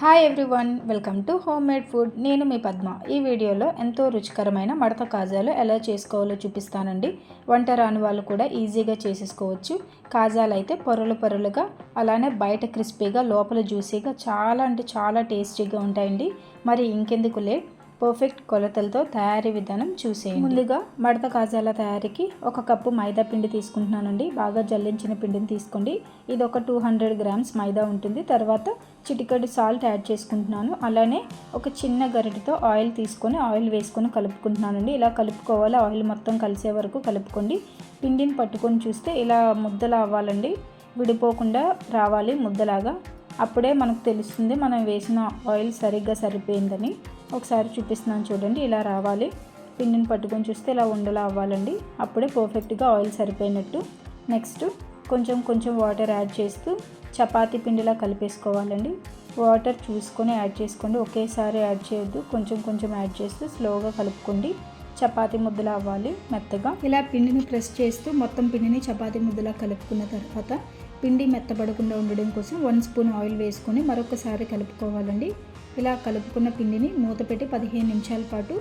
Hi everyone welcome to home made food నేను మీ పద్మ. ఈ వీడియోలో ఎంతో రుచికరమైన మడత కాజాలు ఎలా చేసుకోవాలో చూపిస్తానండి. వంట రాని వాళ్ళు కూడా ఈజీగా చేసేసుకోవచ్చు. కాజాలు అయితే పొరలు పొరలుగా అలానే బయట క్రిస్పీగా లోపల జ్యూసీగా చాలా అంటే చాలా టేస్టీగా ఉంటాయండి. మరి ఇంకెందుకు లేట్? పర్ఫెక్ట్ కొలతలతో తయారీ విధానం చూసేయండి. ముందుగా మడత కాజాల తయారీకి ఒక కప్పు మైదా పిండి తీసుకుంటున్నానండి. బాగా జల్లించిన పిండిని తీసుకోండి. ఇది ఒక టూ హండ్రెడ్ గ్రామ్స్ మైదా ఉంటుంది. తర్వాత చిటికడి సాల్ట్ యాడ్ చేసుకుంటున్నాను. అలానే ఒక చిన్న గరిటతో ఆయిల్ తీసుకొని ఆయిల్ వేసుకొని కలుపుకుంటున్నానండి. ఇలా కలుపుకోవాలి. ఆయిల్ మొత్తం కలిసే వరకు కలుపుకోండి. పిండిని పట్టుకొని చూస్తే ఇలా ముద్దలా అవ్వాలండి. విడిపోకుండా రావాలి ముద్దలాగా. అప్పుడే మనకు తెలుస్తుంది మనం వేసిన ఆయిల్ సరిగ్గా సరిపోయిందని. ఒకసారి చూపిస్తున్నాను చూడండి ఇలా రావాలి. పిండిని పట్టుకొని చూస్తే ఇలా ఉండలా అవ్వాలండి. అప్పుడే పర్ఫెక్ట్గా ఆయిల్ సరిపోయినట్టు. నెక్స్ట్ కొంచెం కొంచెం వాటర్ యాడ్ చేస్తూ చపాతీ పిండిలా కలిపేసుకోవాలండి. వాటర్ చూసుకొని యాడ్ చేసుకోండి. ఒకేసారి యాడ్ చేయొద్దు. కొంచెం కొంచెం యాడ్ చేస్తూ స్లోగా కలుపుకోండి. చపాతీ ముద్దలా అవ్వాలి మెత్తగా. ఇలా పిండిని ప్రెస్ చేస్తూ మొత్తం పిండిని చపాతీ ముద్దలా కలుపుకున్న తర్వాత పిండి మెత్తబడకుండా ఉండడం కోసం వన్ స్పూన్ ఆయిల్ వేసుకొని మరొకసారి కలుపుకోవాలండి. ఇలా కలుపుకున్న పిండిని మూత పెట్టి పదిహేను నిమిషాల పాటు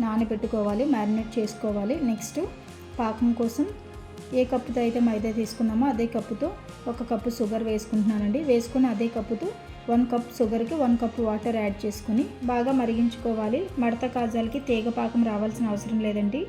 నానబెట్టుకోవాలి మ్యారినేట్ చేసుకోవాలి. నెక్స్ట్ పాకం కోసం ఏ కప్పుతో అయితే మైదా తీసుకున్నామో అదే కప్పుతో ఒక కప్పు షుగర్ వేసుకుంటున్నానండి. వేసుకుని అదే కప్పుతో వన్ కప్ షుగర్కి వన్ కప్ వాటర్ యాడ్ చేసుకుని బాగా మరిగించుకోవాలి. మడత కాజాలకి తీగ పాకం రావాల్సిన అవసరం లేదండి.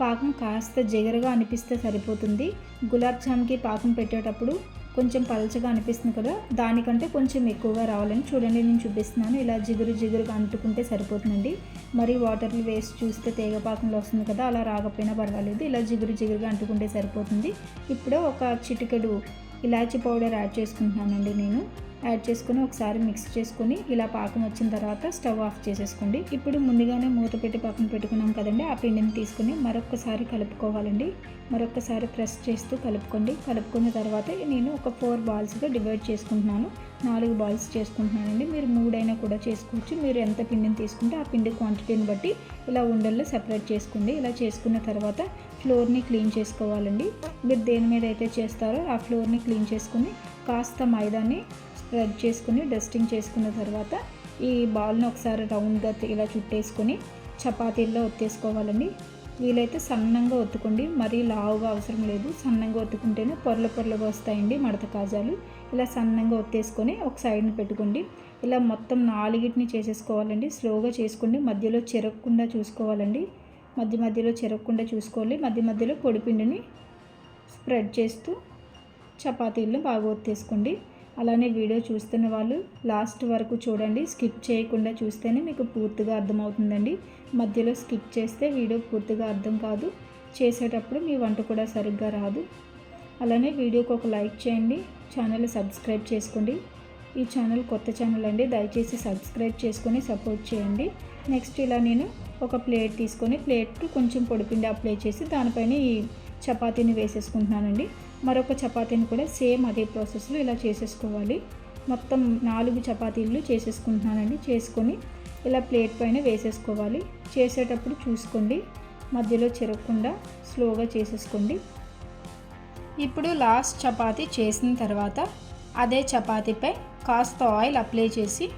పాకం కాస్త జిగరగా అనిపిస్తే సరిపోతుంది. గులాబ్ జామ్కి పాకం పెట్టేటప్పుడు కొంచెం పలచగా అనిపిస్తుంది కదా దానికంటే కొంచెం ఎక్కువగా రావాలని చూడండి నేను చూపిస్తున్నాను. ఇలా జిగురు జిగురుగా అంటుకుంటే సరిపోతుందండి. మరి వాటర్లు వేసి చూస్తే తేగపాకంలో వస్తుంది కదా అలా రాకపోయినా పర్వాలేదు. ఇలా జిగురు జిగురుగా అంటుకుంటే సరిపోతుంది. ఇప్పుడు ఒక చిటికెడు ఇలాచి పౌడర్ యాడ్ చేసుకుంటున్నానండి నేను. యాడ్ చేసుకొని ఒకసారి మిక్స్ చేసుకొని ఇలా పాకం వచ్చిన తర్వాత స్టవ్ ఆఫ్ చేసేసుకోండి. ఇప్పుడు ముందుగానే మూత పెట్టి పాకం పెట్టుకున్నాం కదండి. ఆ పిండిని తీసుకుని మరొకసారి కలుపుకోవాలండి. మరొకసారి ప్రెస్ చేస్తూ కలుపుకోండి. కలుపుకున్న తర్వాత నేను ఒక ఫోర్ బాల్స్గా డివైడ్ చేసుకుంటున్నాను. నాలుగు బాల్స్ చేసుకుంటున్నానండి. మీరు మూడైనా కూడా చేసుకోవచ్చు. మీరు ఎంత పిండిని తీసుకుంటే ఆ పిండి క్వాంటిటీని బట్టి ఇలా ఉండల్లో సెపరేట్ చేసుకోండి. ఇలా చేసుకున్న తర్వాత ఫ్లోర్ని క్లీన్ చేసుకోవాలండి. మీరు దేని మీద అయితే చేస్తారో ఆ ఫ్లోర్ని క్లీన్ చేసుకుని కాస్త మైదాని స్ప్రెడ్ చేసుకుని డస్టింగ్ చేసుకున్న తర్వాత ఈ బాల్ని ఒకసారి రౌండ్గా ఇలా చుట్టేసుకొని చపాతీల్లో ఒత్తేసుకోవాలండి. వీలైతే సన్నంగా ఒత్తుకోండి. మరీ లావుగా అవసరం లేదు. సన్నంగా ఒత్తుకుంటేనే పొరలు పొరలుగా వస్తాయండి మడత కాజాలు. ఇలా సన్నంగా ఒత్తేసుకొని ఒక సైడ్ని పెట్టుకోండి. ఇలా మొత్తం నాలుగిటిని చేసేసుకోవాలండి. స్లోగా చేసుకోండి. మధ్యలో చెరగకుండా చూసుకోవాలండి. మధ్య మధ్యలో చెరగకుండా చూసుకోవాలి. మధ్య మధ్యలో పొడిపిండిని స్ప్రెడ్ చేస్తూ చపాతీలను బాగా ఒత్తేసుకోండి. అలానే వీడియో చూస్తున్న వాళ్ళు లాస్ట్ వరకు చూడండి. స్కిప్ చేయకుండా చూస్తేనే మీకు పూర్తిగా అర్థమవుతుందండి. మధ్యలో స్కిప్ చేస్తే వీడియో పూర్తిగా అర్థం కాదు. చేసేటప్పుడు మీ వంట కూడా సరిగ్గా రాదు. అలానే వీడియోకి ఒక లైక్ చేయండి. ఛానల్ సబ్స్క్రైబ్ చేసుకోండి. ఈ ఛానల్ కొత్త ఛానల్ అండి దయచేసి సబ్స్క్రైబ్ చేసుకొని సపోర్ట్ చేయండి. నెక్స్ట్ ఇలా నేను ఒక ప్లేట్ తీసుకొని ప్లేట్ కొంచెం పొడిపిండి అప్లై చేసి దానిపైన ఈ చపాతీని వేసేసుకుంటున్నానండి. మరొక చపాతీని కూడా సేమ్ అదే ప్రాసెస్లో ఇలా చేసేసుకోవాలి. మొత్తం నాలుగు చపాతీలు చేసేసుకుంటున్నానండి. చేసుకొని ఇలా ప్లేట్ పైన వేసేసుకోవాలి. చేసేటప్పుడు చూసుకోండి. మధ్యలో చెరగకుండా స్లోగా చేసేసుకోండి. ఇప్పుడు లాస్ట్ చపాతీ చేసిన తర్వాత అదే చపాతీపై కాస్త ఆయిల్ అప్లై చేసి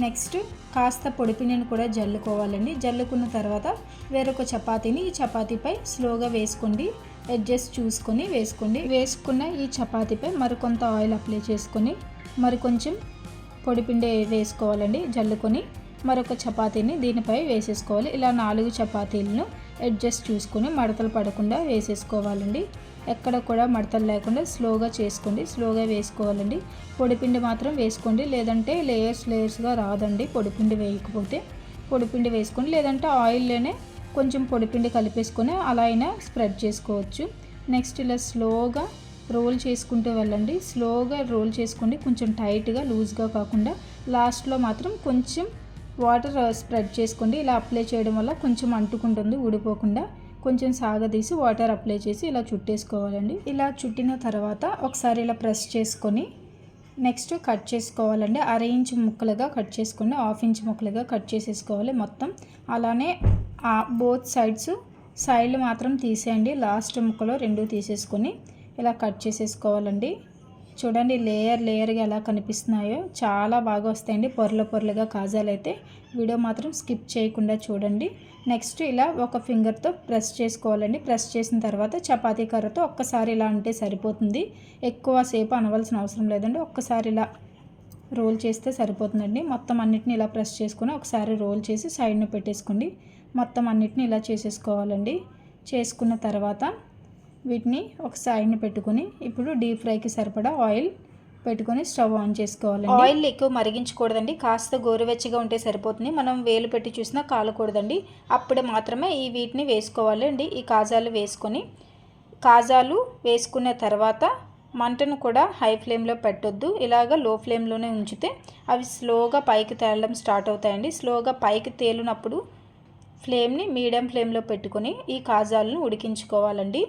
నెక్స్ట్ కాస్త పొడిపిండిని కూడా జల్లుకోవాలండి. జల్లుకున్న తర్వాత వేరొక చపాతీని ఈ చపాతీపై స్లోగా వేసుకోండి. ఎడ్జెస్ చూసుకొని వేసుకోండి. వేసుకున్న ఈ చపాతీపై మరికొంత ఆయిల్ అప్లై చేసుకొని మరి కొంచెం పొడిపిండి వేసుకోవాలండి. జల్లుకొని మరొక చపాతీని దీనిపై వేసేసుకోవాలి. ఇలా నాలుగు చపాతీలను అడ్జస్ట్ చూసుకొని మడతలు పడకుండా వేసేసుకోవాలండి. ఎక్కడ కూడా మడతలు లేకుండా స్లోగా చేసుకోండి. స్లోగా వేసుకోవాలండి. పొడిపిండి మాత్రం వేసుకోండి. లేదంటే లేయర్స్ లేయర్స్గా రాదండి. పొడిపిండి వేయకపోతే పొడిపిండి వేసుకోండి. లేదంటే ఆయిల్లోనే కొంచెం పొడిపిండి కలిపేసుకొని అలా అయినా స్ప్రెడ్ చేసుకోవచ్చు. నెక్స్ట్ ఇలా స్లోగా రోల్ చేసుకుంటూ వెళ్ళండి. స్లోగా రోల్ చేసుకోండి. కొంచెం టైట్గా లూజ్గా కాకుండా లాస్ట్లో మాత్రం కొంచెం వాటర్ స్ప్రెడ్ చేసుకోండి. ఇలా అప్లై చేయడం వల్ల కొంచెం అంటుకుంటుంది ఊడిపోకుండా కొంచెం సాగదీసి వాటర్ అప్లై చేసి ఇలా చుట్టేసుకోవాలండి. ఇలా చుట్టిన తర్వాత ఒకసారి ఇలా ప్రెస్ చేసుకొని నెక్స్ట్ కట్ చేసుకోవాలండి. అర ఇంచ్ ముక్కలుగా కట్ చేసుకోండి హాఫ్ ఇంచ్ ముక్కలుగా కట్ చేసేసుకోవాలి మొత్తం. అలానే బోత్ సైడ్స్ సైడ్లు మాత్రం తీసేయండి. లాస్ట్ ముక్కలో రెండు తీసేసుకొని ఇలా కట్ చేసేసుకోవాలండి. చూడండి లేయర్ లేయర్గా ఎలా కనిపిస్తున్నాయో చాలా బాగా వస్తాయండి. పొరల పొరలుగా కాజాలు అయితే వీడియో మాత్రం స్కిప్ చేయకుండా చూడండి. నెక్స్ట్ ఇలా ఒక ఫింగర్తో ప్రెస్ చేసుకోవాలండి. ప్రెస్ చేసిన తర్వాత చపాతీ కర్రతో ఒక్కసారి ఇలా అంటే సరిపోతుంది. ఎక్కువ సేపు అనవలసిన అవసరం లేదండి. ఒక్కసారి ఇలా రోల్ చేస్తే సరిపోతుందండి. మొత్తం అన్నిటిని ఇలా ప్రెస్ చేసుకుని ఒకసారి రోల్ చేసి సైడ్ను పెట్టేసుకోండి. మొత్తం అన్నిటిని ఇలా చేసేసుకోవాలండి. చేసుకున్న తర్వాత వీటిని ఒక సైడ్ని పెట్టుకొని ఇప్పుడు డీప్ ఫ్రైకి సరిపడా ఆయిల్ పెట్టుకొని స్టవ్ ఆన్ చేసుకోవాలి ఆయిల్ ఎక్కువ మరిగించకూడదండి. కాస్త గోరువెచ్చగా ఉంటే సరిపోతుంది. మనం వేలు పెట్టి చూసినా కాలకూడదండి. అప్పుడు మాత్రమే ఈ వీటిని వేసుకోవాలి అండి. ఈ కాజాలు వేసుకొని కాజాలు వేసుకున్న తర్వాత మంటను కూడా హై ఫ్లేమ్లో పెట్టొద్దు. ఇలాగ లో ఫ్లేమ్లోనే ఉంచితే అవి స్లోగా పైకి తేలడం స్టార్ట్ అవుతాయండి. స్లోగా పైకి తేలినప్పుడు ఫ్లేమ్ని మీడియం ఫ్లేమ్లో పెట్టుకొని ఈ కాజాలను ఉడికించుకోవాలండి.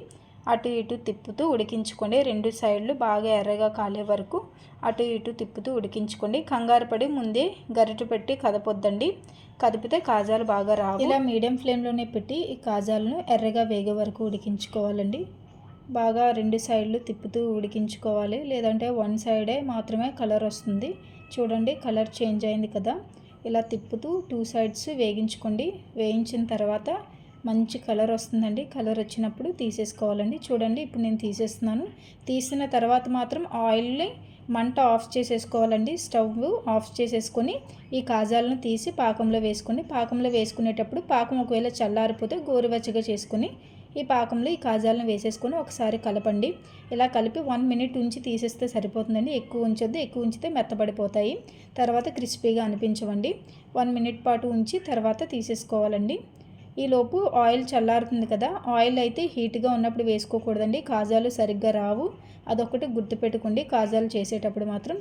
అటు ఇటు తిప్పుతూ ఉడికించుకోండి. రెండు సైడ్లు బాగా ఎర్రగా కాలే వరకు అటు ఇటు తిప్పుతూ ఉడికించుకోండి. కంగారు పడి ముందే గరిటె పెట్టి కదపొద్దండి. కదిపితే కాజాలు బాగా రావు. ఇలా మీడియం ఫ్లేమ్లోనే పెట్టి ఈ కాజాలను ఎర్రగా వేగే వరకు ఉడికించుకోవాలండి. బాగా రెండు సైడ్లు తిప్పుతూ ఉడికించుకోవాలి. లేదంటే వన్ సైడే మాత్రమే కలర్ వస్తుంది. చూడండి కలర్ చేంజ్ అయింది కదా. ఇలా తిప్పుతూ టూ సైడ్స్ వేగించుకోండి. వేయించిన తర్వాత మంచి కలర్ వస్తుందండి. కలర్ వచ్చినప్పుడు తీసేసుకోవాలండి. చూడండి ఇప్పుడు నేను తీసేస్తున్నాను. తీసిన తర్వాత మాత్రం ఆయిల్ని మంట ఆఫ్ చేసేసుకోవాలండి. స్టవ్ ఆఫ్ చేసేసుకొని ఈ కాజాలను తీసి పాకంలో వేసుకొని పాకంలో వేసుకునేటప్పుడు పాకం ఒకవేళ చల్లారిపోతే గోరువెచ్చగా చేసుకొని ఈ పాకంలో ఈ కాజాలను వేసేసుకొని ఒకసారి కలపండి. ఇలా కలిపి వన్ మినిట్ ఉంచి తీసేస్తే సరిపోతుందండి. ఎక్కువ ఉంచొద్దు ఎక్కువ ఉంచితే మెత్తబడిపోతాయి. తర్వాత క్రిస్పీగా అనిపించవండి. వన్ మినిట్ పాటు ఉంచి తర్వాత తీసేసుకోవాలండి. ఈలోపు ఆయిల్ చల్లారుతుంది కదా ఆయిల్ అయితే హీట్గా ఉన్నప్పుడు వేసుకోకూడదండి. కాజాలు సరిగ్గా రావు. అదొకటి గుర్తుపెట్టుకోండి. కాజాలు చేసేటప్పుడు మాత్రం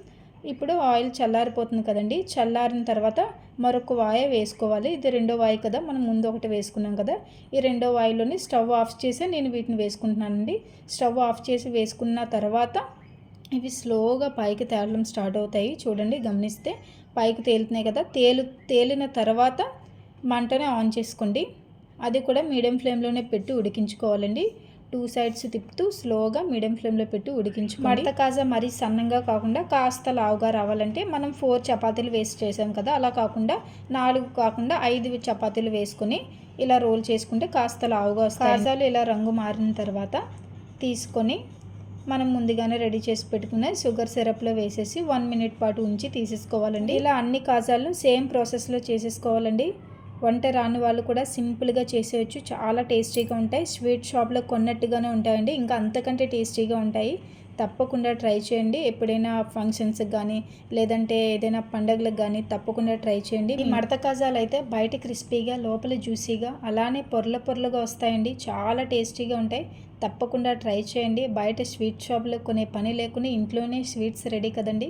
ఇప్పుడు ఆయిల్ చల్లారిపోతుంది కదండి. చల్లారిన తర్వాత మరొక వాయ వేసుకోవాలి. ఇది రెండో వాయి కదా. మనం ముందు ఒకటి వేసుకున్నాం కదా. ఈ రెండో వాయిలోని స్టవ్ ఆఫ్ చేసి నేను వీటిని వేసుకుంటున్నానండి. స్టవ్ ఆఫ్ చేసి వేసుకున్న తర్వాత ఇవి స్లోగా పైకి తేలడం స్టార్ట్ అవుతాయి. చూడండి గమనిస్తే పైకి తేలుతున్నాయి కదా. తేలు తేలిన తర్వాత మంటనే ఆన్ చేసుకోండి. అది కూడా మీడియం ఫ్లేమ్లోనే పెట్టి ఉడికించుకోవాలండి. టూ సైడ్స్ తిప్పుతూ స్లోగా మీడియం ఫ్లేమ్లో పెట్టి ఉడికించు మడత కాజా మరీ సన్నంగా కాకుండా కాస్త లావుగా రావాలంటే మనం ఫోర్ చపాతీలు వేస్ట్ చేసాం కదా అలా కాకుండా నాలుగు కాకుండా ఐదు చపాతీలు వేసుకొని ఇలా రోల్ చేసుకుంటే కాస్త లావుగా వస్తాయి. కాజాలు ఇలా రంగు మారిన తర్వాత తీసుకొని మనం ముందుగానే రెడీ చేసి పెట్టుకున్న షుగర్ సిరప్లో వేసేసి వన్ మినిట్ పాటు ఉంచి తీసేసుకోవాలండి. ఇలా అన్ని కాజాలను సేమ్ ప్రాసెస్లో చేసేసుకోవాలండి. వంట రాని వాళ్ళు కూడా సింపుల్గా చేసేయచ్చు. చాలా టేస్టీగా ఉంటాయి. స్వీట్ షాప్లో కొన్నట్టుగానే ఉంటాయండి. ఇంకా అంతకంటే టేస్టీగా ఉంటాయి. తప్పకుండా ట్రై చేయండి. ఎప్పుడైనా ఫంక్షన్స్కి కానీ లేదంటే ఏదైనా పండగలకు కానీ తప్పకుండా ట్రై చేయండి. ఈ మడత కాజాలు అయితే బయట క్రిస్పీగా లోపల జ్యూసీగా అలానే పొరల పొరలుగా వస్తాయండి. చాలా టేస్టీగా ఉంటాయి. తప్పకుండా ట్రై చేయండి. బయట స్వీట్ షాప్లో కొనే పని లేకుండా ఇంట్లోనే స్వీట్స్ రెడీ కదండి.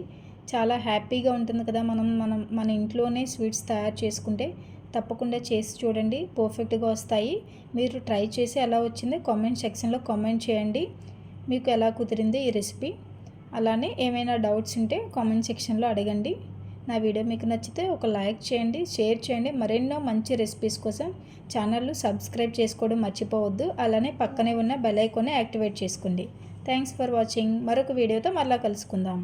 చాలా హ్యాపీగా ఉంటుంది కదా మనం మనం మన ఇంట్లోనే స్వీట్స్ తయారు చేసుకుంటే. తప్పకుండా చేసి చూడండి. పర్ఫెక్ట్గా వస్తాయి. మీరు ట్రై చేసి ఎలా వచ్చింది కామెంట్ సెక్షన్లో కామెంట్ చేయండి. మీకు ఎలా కుదిరింది ఈ రెసిపీ. అలానే ఏమైనా డౌట్స్ ఉంటే కామెంట్ సెక్షన్లో అడగండి. నా వీడియో మీకు నచ్చితే ఒక లైక్ చేయండి షేర్ చేయండి. మరెన్నో మంచి రెసిపీస్ కోసం ఛానల్ను సబ్స్క్రైబ్ చేసుకోవడం మర్చిపోవద్దు. అలానే పక్కనే ఉన్న బెల్ ఐకాన్ని యాక్టివేట్ చేసుకోండి. Thanks for watching. మరొక వీడియోతో మళ్ళీ కలుసుకుందాం.